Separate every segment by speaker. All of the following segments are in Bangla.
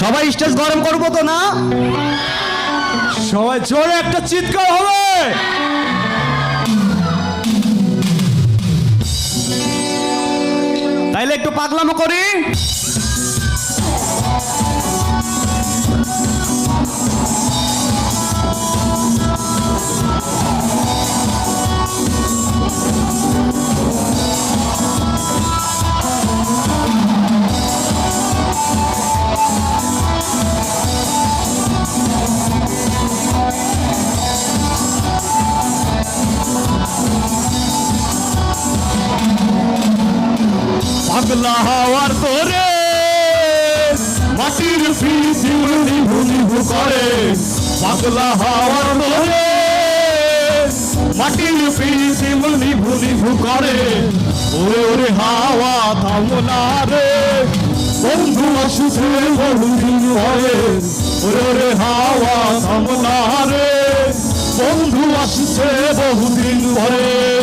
Speaker 1: সবাই স্টেজ গরম করব তো না?
Speaker 2: সবাই জোরে একটা চিৎকার হবে।
Speaker 1: তাইলে একটু পাগলামো করি।
Speaker 2: পাগলা হওয়ার তোরে মাটির ফিসি নিভু নিভু করে। পাগলা হওয়ার তোরে মাটির ফিসি নিভু নিভু করে। ওরে ওরে, হাওয়া থামনা রে। বন্ধু আসছে বহুদিন হয়ে। ওরে ওরে, হাওয়া থামনা রে। বন্ধু আসছে বহুদিন ভরে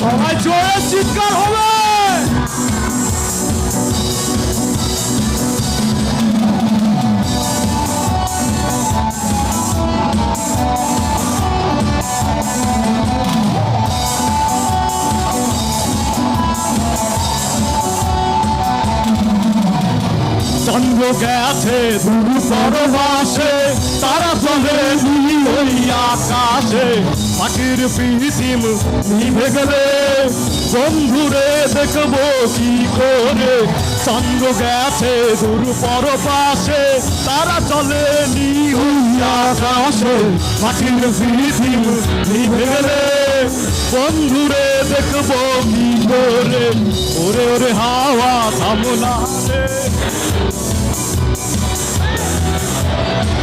Speaker 2: সবাই জোরে চিৎকার হবে। চন্দ্র গেছে দূর পরবাসে তারা চলে ওই আকাশে। পাখির পিসিম নিভে গেলে বন্ধুরে দেখব কি করে। চন্দ্র গেছে দূর পরবাসে তারা চলে আকাশে। পাখির পিসিম নিভে গেলে বন্ধুরে দেখব কি করে। ওরে ওরে হাওয়া থামনা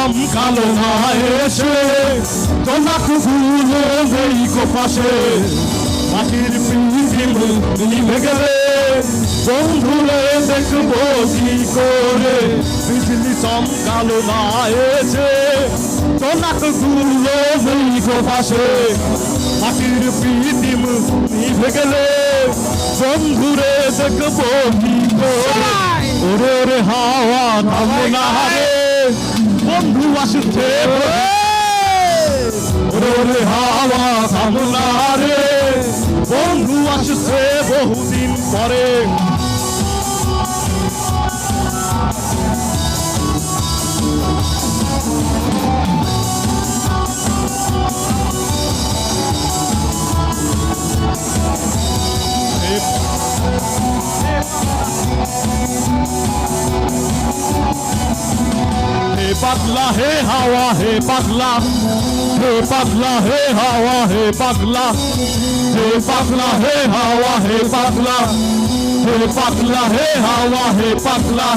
Speaker 2: বিজলি চমকালো না এসে জোনাক ফুলো নেই গো পাশে মাটির পিদিম নিভে গেলে বন্ধুরে দেখব কি করে। বিজলি চমকালো না এসে জোনাক ফুলো নেই গো পাশে মাটির পিদিম নিভে গেলে বন্ধুরে দেখব কি করে। ওরে ওরে হাওয়া থামে না রে। না রে বন্ধু আসছে বহুদিন পরে। পাগলা হে হাওয়া, হে পাগলা। হে পাগলা, হে হাওয়া, হে পাগলা। হে পাগলা, হে হাওয়া, হে পাগলা। হে পাগলা, হে হাওয়া, হে পাগলা।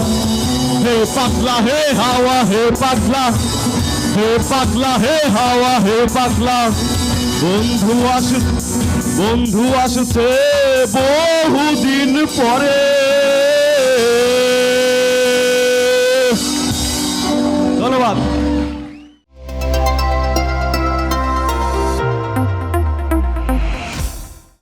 Speaker 2: হে পাগলা, হে হাওয়া, হে পাগলা। হে পাগলা, হে হাওয়া, হে পাগলা। বন্ধু আস, বন্ধু আসছে বহুদিন পরে। ধন্যবাদ